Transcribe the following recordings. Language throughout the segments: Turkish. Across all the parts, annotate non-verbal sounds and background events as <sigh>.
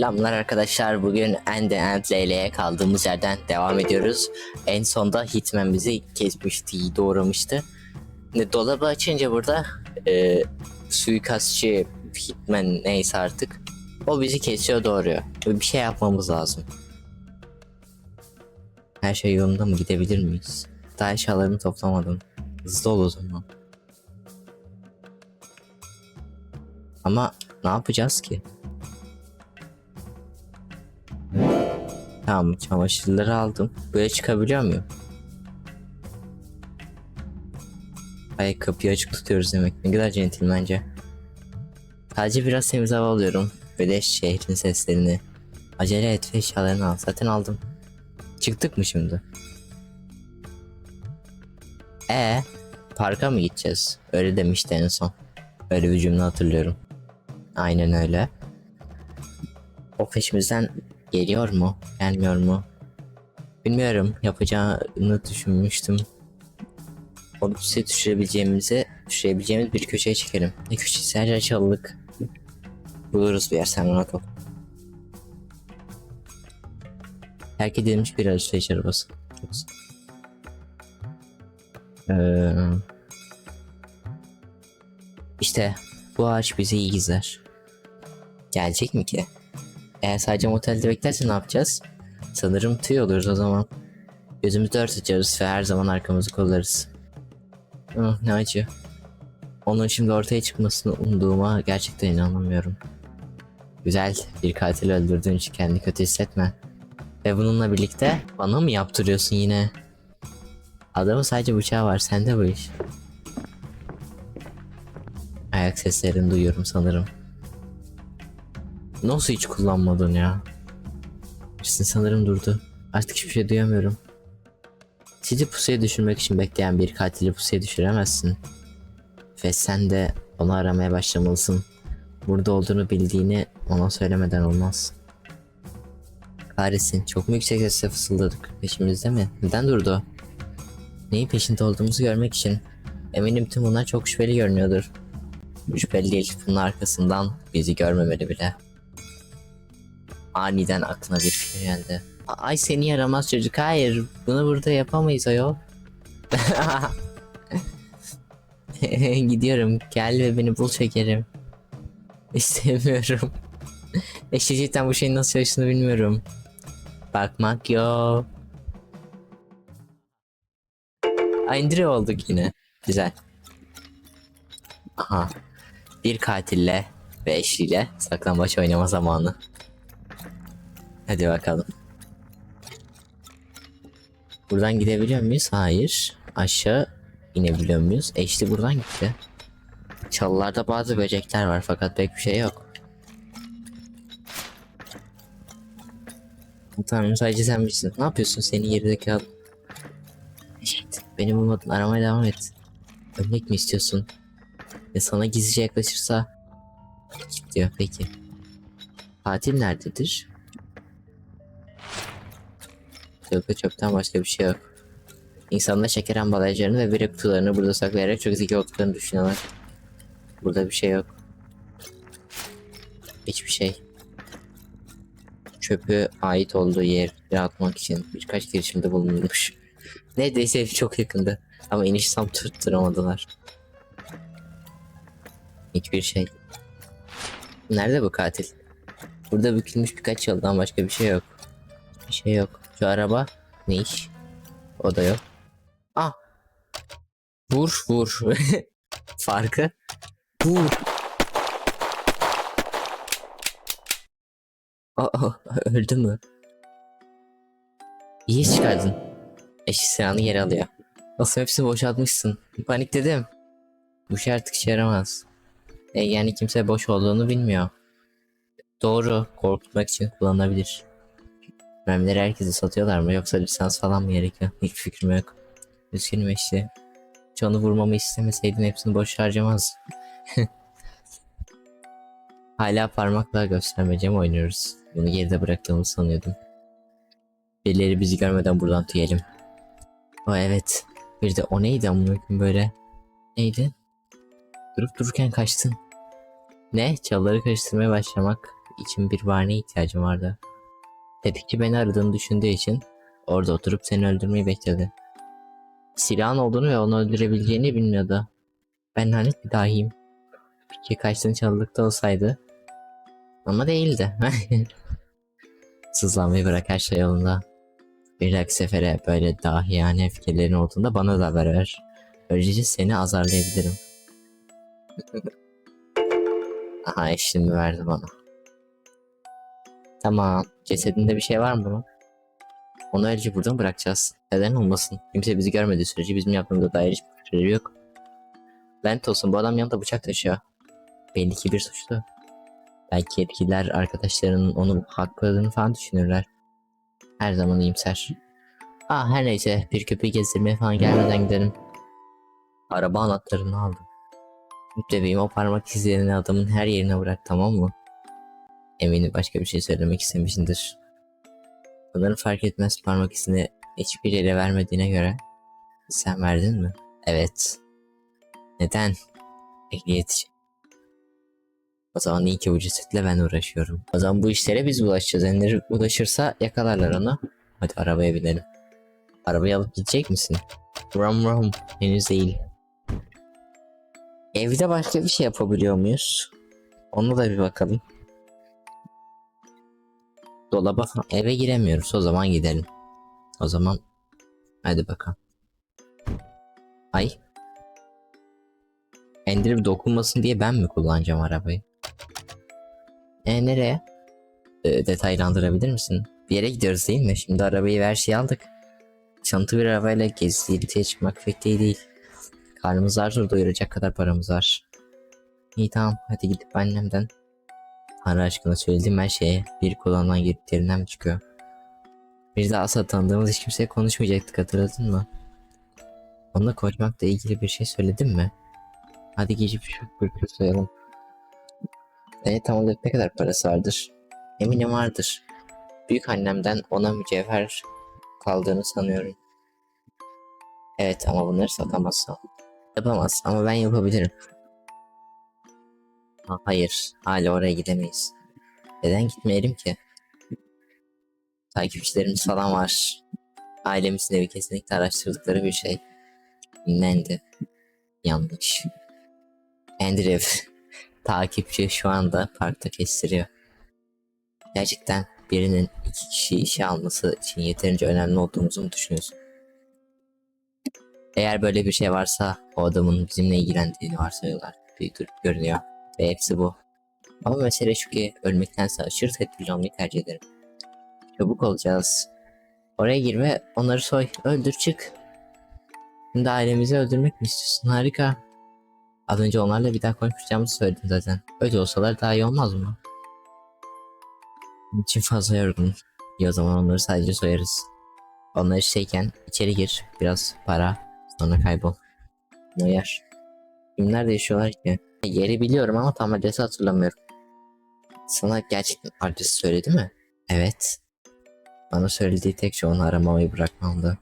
Selamlar arkadaşlar. Bugün End End Leyle'ye kaldığımız yerden devam ediyoruz. En sonda Hitman bizi kesmişti, doğramıştı. Ne, Dolabı açınca burada e, suikastçı Hitman neyse artık o bizi kesiyor doğruyor. Bir şey yapmamız lazım. Her şey yolunda mı gidebilir miyiz? Daha eşyalarımı toplamadım. Hızlı ol o zaman. Ama ne yapacağız ki? Tamam çamaşırları aldım. Böyle çıkabiliyor muyum? Ay kapıyı açık tutuyoruz demek. Ne kadar centilmence. Sadece biraz temiz hava alıyorum. Ve de şehrin seslerini. Acele et ve eşyalarını al. Zaten aldım. Çıktık mı şimdi? E parka mı gideceğiz? Öyle demişti en son. Öyle bir cümle hatırlıyorum. Aynen öyle. O peşimizden geliyor mu? Gelmiyor mu? Bilmiyorum. Yapacağını düşünmüştüm. Onu size düşürebileceğimizi, düşürebileceğimiz bir köşeye çekelim. Ne köşesi? Her yer. Buluruz bir yer sen rahat ol. Terk edilmiş bir alışveriş arabası. Ee, işte bu ağaç bizi iyi gizler. Gelecek mi ki? Eğer sadece motelde beklerse ne yapacağız? Sanırım tüy oluruz o zaman. Gözümüzü dört ve her zaman arkamızı kollarız. Ah ne acı. Onun şimdi ortaya çıkmasını umduğuma gerçekten inanamıyorum. Güzel, bir katil öldürdüğün için kendini kötü hissetme. Ve bununla birlikte bana mı yaptırıyorsun yine? Adamın sadece bıçağı var, sende bu iş. Ayak seslerini duyuyorum sanırım. Nasıl hiç kullanmadın ya? Birisi sanırım durdu. Artık hiçbir şey duyamıyorum. Sizi pusuya düşürmek için bekleyen bir katili pusuya düşüremezsin. Ve sen de onu aramaya başlamalısın. Burada olduğunu bildiğini ona söylemeden olmaz. Kahretsin çok mu yüksek sesle fısıldadık. Peşimizde mi? Neden durdu? Neyin peşinde olduğumuzu görmek için. Eminim tüm bunlar çok şüpheli görünüyordur. Şüpheli değil. Bunun arkasından bizi görmemeli bile. Aniden aklına bir fikir geldi. Ay seni yaramaz çocuk. Hayır. Bunu burada yapamayız ayol. <laughs> Gidiyorum. Gel ve beni bul şekerim. İstemiyorum. İşte cidden bu şeyin nasıl çalıştığını bilmiyorum. Bakmak yok. Andre olduk yine. Güzel. Aha. Bir katille ve eşliyle saklambaç oynama zamanı. Hadi bakalım. Buradan gidebiliyor muyuz? Hayır. Aşağı inebiliyor muyuz? Eşli buradan gitti. Çalılarda bazı böcekler var fakat pek bir şey yok. Tamam sadece sen bilirsin. Ne yapıyorsun senin yerideki adam? Eşit. Beni bulmadın aramaya devam et. Ölmek mi istiyorsun? Ve sana gizlice yaklaşırsa diyor peki. Katil nerededir? Çöpe çöpten başka bir şey yok. İnsanlar şeker ambalajlarını ve bira kutularını burada saklayarak çok zeki olduklarını düşünüyorlar. Burada bir şey yok. Hiçbir şey. Çöpü ait olduğu yere atmak için birkaç girişimde bulunmuş. <laughs> Neredeyse çok yakındı. Ama iniş tam tutturamadılar. Hiçbir şey. Nerede bu katil? Burada bükülmüş birkaç yıldan başka bir şey yok. Bir şey yok. Şu araba ne iş? O da yok. Ah! Vur vur. <laughs> Farkı? Vur. Aa, öldü mü? İyi çıkardın. Eşi silahını geri alıyor. Nasıl hepsini boşaltmışsın. Panik dedim. Bu şey artık işe yaramaz. E, yani kimse boş olduğunu bilmiyor. Doğru, korkutmak için kullanılabilir. Mermileri herkese satıyorlar mı yoksa lisans falan mı gerekiyor? Hiç fikrim yok. Üzgünüm işte. Canı vurmamı istemeseydin hepsini boş harcamaz. <laughs> Hala parmakla göstermece mi oynuyoruz? Bunu geride bıraktığımı sanıyordum. Birileri bizi görmeden buradan tüyelim. O evet. Bir de o neydi amına böyle? Neydi? Durup dururken kaçtın. Ne? Çalıları karıştırmaya başlamak için bir bahaneye ihtiyacım vardı. Tetikçi beni aradığını düşündüğü için orada oturup seni öldürmeyi bekledi. Silahın olduğunu ve onu öldürebileceğini bilmiyordu. Ben lanet bir dahiyim. Peki kaçtığın çalılıkta olsaydı. Ama değildi. <laughs> Sızlanmayı bırak her şey yolunda. Bir dahaki sefere böyle dahiyane fikirlerin olduğunda bana da haber ver. Böylece seni azarlayabilirim. <laughs> Aha şimdi verdi bana. Tamam. Cesedinde bir şey var mı? Onu ayrıca buradan bırakacağız. Neden olmasın? Kimse bizi görmediği sürece bizim yaptığımızda dair hiçbir fikirleri yok. Lanet olsun bu adam yanında bıçak taşıyor. Belli ki bir suçlu. Belki yetkililer arkadaşlarının onu hakladığını falan düşünürler. Her zaman iyimser. Ah her neyse bir köpeği gezdirmeye falan gelmeden gidelim. Araba anahtarını aldım. Bebeğim o parmak izlerini adamın her yerine bırak tamam mı? Eminim başka bir şey söylemek istemişsindir. Bunları fark etmez parmak izini hiçbir yere vermediğine göre. Sen verdin mi? Evet. Neden? Ehliyet için. O zaman iyi ki bu cesetle ben uğraşıyorum. O zaman bu işlere biz bulaşacağız. Enleri ulaşırsa yakalarlar onu. Hadi arabaya binelim. Arabayı alıp gidecek misin? Rum rum. Henüz değil. Evde başka bir şey yapabiliyor muyuz? Onu da bir bakalım. Dolaba eve giremiyoruz. O zaman gidelim. O zaman hadi bakalım. Ay. Endirip dokunmasın diye ben mi kullanacağım arabayı? E nereye? E, detaylandırabilir misin? Bir yere gidiyoruz değil mi? Şimdi arabayı her şeyi aldık. Çantı bir arabayla gezdiye çıkmak pek iyi değil. Karnımız var doyuracak kadar paramız var. İyi tamam hadi gidip annemden Tanrı aşkına söylediğim her şeye bir kulağından girip derinden çıkıyor? Bir daha asla tanıdığımız hiç kimseye konuşmayacaktık hatırladın mı? Onunla konuşmakla ilgili bir şey söyledin mi? Hadi geçip şu bırkı soyalım. E tam olarak ne kadar parası vardır? Eminim vardır. Büyük annemden ona mücevher kaldığını sanıyorum. Evet ama bunları satamazsam. Yapamaz ama ben yapabilirim. Ha, hayır, hala oraya gidemeyiz. Neden gitmeyelim ki? Takipçilerimiz falan var. Ailemizin evi kesinlikle araştırdıkları bir şey. Dinlendi. Yanlış. Andrew, <laughs> takipçi şu anda parkta kestiriyor. Gerçekten birinin iki kişiyi işe alması için yeterince önemli olduğumuzu mu düşünüyorsun? Eğer böyle bir şey varsa o adamın bizimle ilgilendiğini varsayıyorlar. Bir görünüyor. Ve hepsi bu. Ama mesele şu ki ölmektense aşırı tedbirli olmayı tercih ederim. Çabuk olacağız. Oraya girme, onları soy, öldür çık. Şimdi ailemizi öldürmek mi istiyorsun? Harika. Az önce onlarla bir daha konuşmayacağımızı söyledim zaten. Öyle olsalar daha iyi olmaz mı? İçin fazla yorgunum. İyi o zaman onları sadece soyarız. Onlar işteyken içeri gir, biraz para, sonra kaybol. Ne yer? Kimler yaşıyorlar ki? Yeri biliyorum ama tam adresi hatırlamıyorum. Sana gerçekten adresi söyledi mi? Evet. Bana söylediği tek şey onu aramamayı bırakmamdı.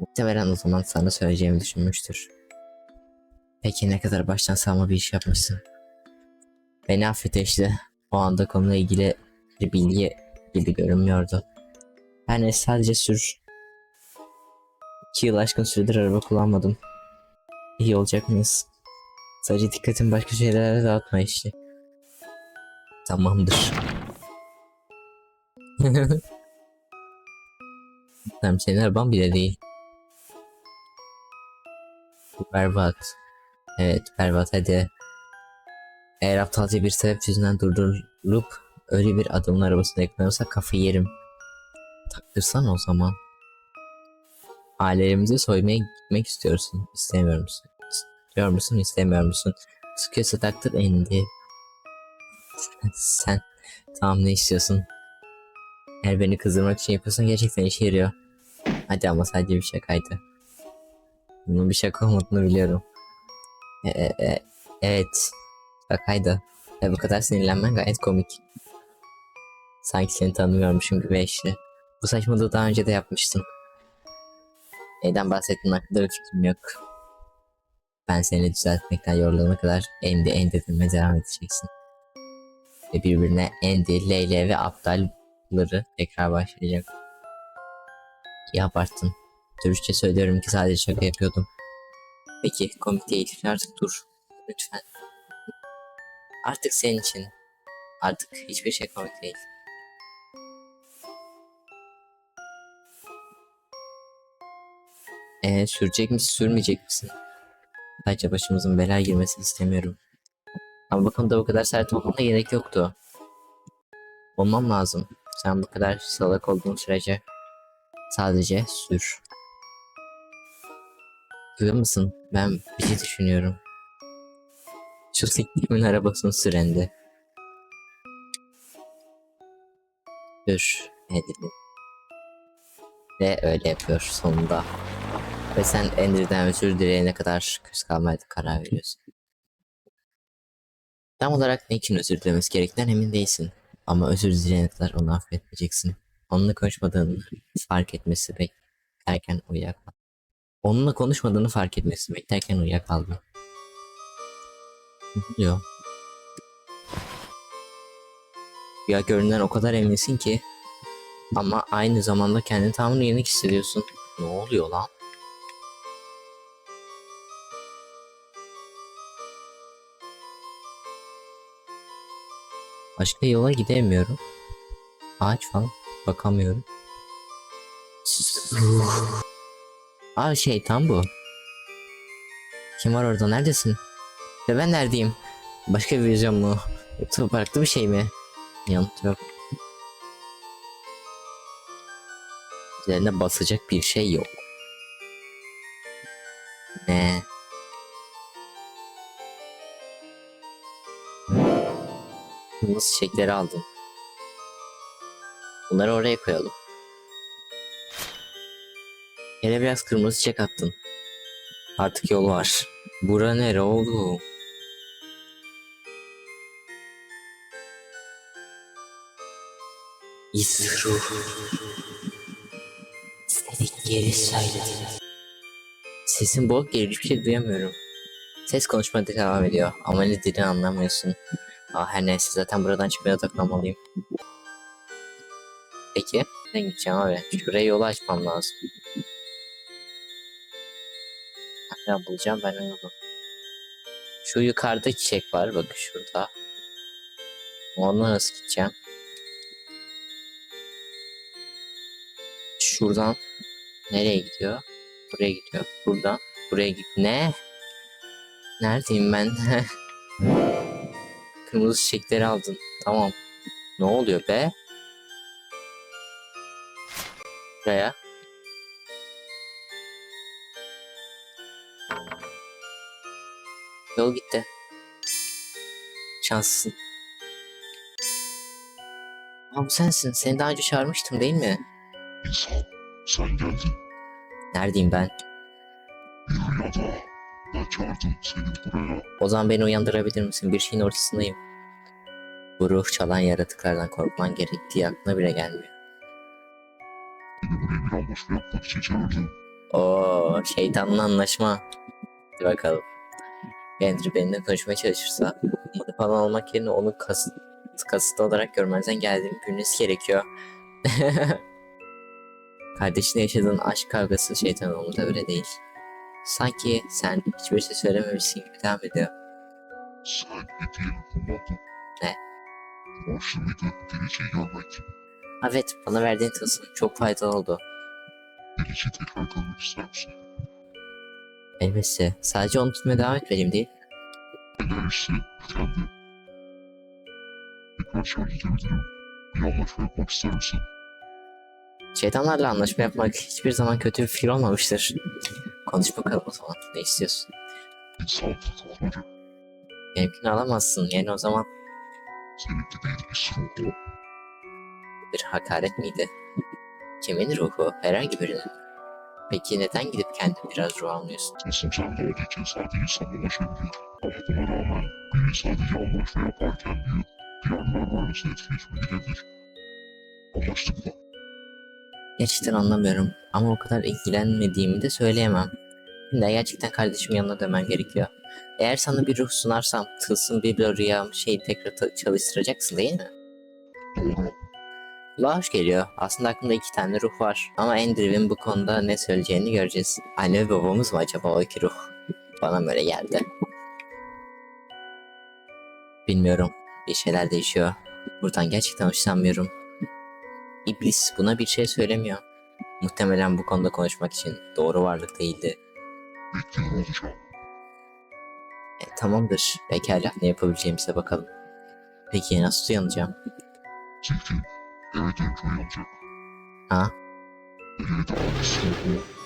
Muhtemelen o zaman sana söyleyeceğimi düşünmüştür. Peki ne kadar baştan savma bir iş yapmışsın. Beni affet işte. O anda konuyla ilgili bir bilgi gibi görünmüyordu. Neyse sadece sür. İki yıl aşkın süredir araba kullanmadım. İyi olacak mıyız? Sadece dikkatin başka şeylere dağıtma işte. Tamamdır. <laughs> Tamam senin araban bile değil. Berbat. Evet berbat hadi. Eğer aptalca bir sebep yüzünden durdurulup öyle bir adamın arabasına yakalanırsa kafayı yerim. Taktırsana o zaman. Ailelerimizi soymaya gitmek istiyorsun. İstemiyor musun? İstiyor musun? İstemiyor musun? Sıkıyorsa taktır indi. Sen tamam ne istiyorsun? Eğer beni kızdırmak için yapıyorsan gerçekten işe yarıyor. Hadi ama sadece bir şakaydı. Bunun bir şaka olmadığını biliyorum. E, e, e, evet. Şakaydı. Ve bu kadar sinirlenmen gayet komik. Sanki seni tanımıyormuşum gibi eşli. Bu saçmalığı daha önce de yapmıştın. Neyden bahsettiğin hakkında bir fikrim yok. Ben seni düzeltmekten yorulana kadar endi end edilmeye devam edeceksin. ve birbirine Andy, Leyle ve aptalları tekrar başlayacak. İyi abarttın. Dürüstçe söylüyorum ki sadece şaka yapıyordum. Peki komik değil artık dur. Lütfen. Artık senin için. Artık hiçbir şey komik değil. Ee, sürecek misin sürmeyecek misin? Sadece başımızın belaya girmesini istemiyorum. Ama bu konuda bu kadar sert olmana gerek yoktu. Olmam lazım. Sen bu kadar salak olduğun sürece sadece sür. Duyuyor musun? Ben bir şey düşünüyorum. Şu siktiğimin arabasını sürendi. Dur. Ne dedim? Ve öyle yapıyor sonunda. Ve sen Ender'den özür dileyene kadar küs kalmaya karar veriyorsun. Tam olarak ne için özür dilemesi gerektiğinden emin değilsin. Ama özür dileyene kadar onu affetmeyeceksin. Onunla konuşmadığını fark etmesi beklerken uyuyakaldı. Onunla konuşmadığını fark etmesi beklerken uyuyakaldı. Ne oluyor? Ya görünen o kadar eminsin ki ama aynı zamanda kendini tamamen uyanık hissediyorsun. Ne oluyor lan? Başka yola gidemiyorum. Ağaç falan bakamıyorum. Aa şey tam bu. Kim var orada neredesin? Ve ben neredeyim? Başka bir vizyon mu? Yoksa farklı bir şey mi? Yanıt yok. Üzerine basacak bir şey yok. Ne? Kırmızı çiçekleri aldım. Bunları oraya koyalım. Yere biraz kırmızı çiçek attın. Artık yol var. Bura nere oğlum? İzru. İstedik geri söyledim. Sesin boğuk geliyor hiçbir şey duyamıyorum. Ses konuşmaya devam ediyor ama ne dediğini anlamıyorsun. Aa, her neyse zaten buradan çıkmaya odaklanmalıyım. Peki ne gideceğim abi? Şuraya yolu açmam lazım. Ne bulacağım ben onu. Şu yukarıda çiçek var bakın şurada. Onunla nasıl gideceğim? Şuradan nereye gidiyor? Buraya gidiyor. Buradan buraya git. Ne? Neredeyim ben? <laughs> Kırmızı çiçekleri aldın. Tamam. Ne oluyor be? Buraya. Yol gitti. Şanslısın. Aa, bu sensin. Seni daha önce çağırmıştım değil mi? İnsan, sen geldin. Neredeyim ben? Bir rüyada. Ben çağırdım seni buraya. O zaman beni uyandırabilir misin? Bir şeyin ortasındayım. Bu ruh çalan yaratıklardan korkman gerektiği aklına bile gelmiyor. Beni buraya bir anlaşma yapmak için çağırdın. Oo, şeytanla anlaşma. Hadi bakalım. Andrew benimle konuşmaya çalışırsa umut falan almak yerine onu kas kasıtlı olarak görmezden geldiğimi bilmesi gerekiyor. <laughs> Kardeşine yaşadığın aşk kavgası şeytan umut öyle değil. Sanki sen hiçbir şey söylememişsin gibi devam ediyor. Sen hediyeni kullandın. Ne? Muydu geleceği görmek? Evet bana verdiğin tılsım çok faydalı oldu. Geleceği tekrar görmek ister misin? Elbette sadece onu tutmaya devam etmeliyim değil. Eğer ise kendi. Tekrar şarj edebilirim. Bir anlaşma yapmak ister misin? Şeytanlarla anlaşma yapmak hiçbir zaman kötü bir fikir olmamıştır. Konuş bakalım o zaman. Ne istiyorsun? Benimkini alamazsın. Yani o zaman Seninki değil bir ruhu. bir hakaret miydi? Kimin ruhu? Herhangi birinin. Peki neden gidip kendin biraz ruh almıyorsun? Nasıl sen de olduğu için sadece insan ulaşabiliyor. Ama buna rağmen biri sadece anlaşma yaparken değil, diğerler varlığını etkileşme gidebilir. Anlaştık mı? Gerçekten anlamıyorum. Ama o kadar ilgilenmediğimi de söyleyemem. Şimdi gerçekten kardeşimin yanına dönmem gerekiyor. Eğer sana bir ruh sunarsam tılsım biblo rüyam şeyi tekrar çalıştıracaksın değil mi? Kulağa hoş geliyor. Aslında aklımda iki tane ruh var. Ama Andrew'in bu konuda ne söyleyeceğini göreceğiz. Anne ve babamız mı acaba o iki ruh? Bana böyle geldi. Bilmiyorum. Bir şeyler değişiyor. Buradan gerçekten hoşlanmıyorum. İblis buna bir şey söylemiyor. Muhtemelen bu konuda konuşmak için doğru varlık değildi. Bekliyor olacağım. E, tamamdır. Pekala ne yapabileceğimize bakalım. Peki nasıl uyanacağım? Zeki. Evet önce uyanacak. Ha? Evet ailesi o.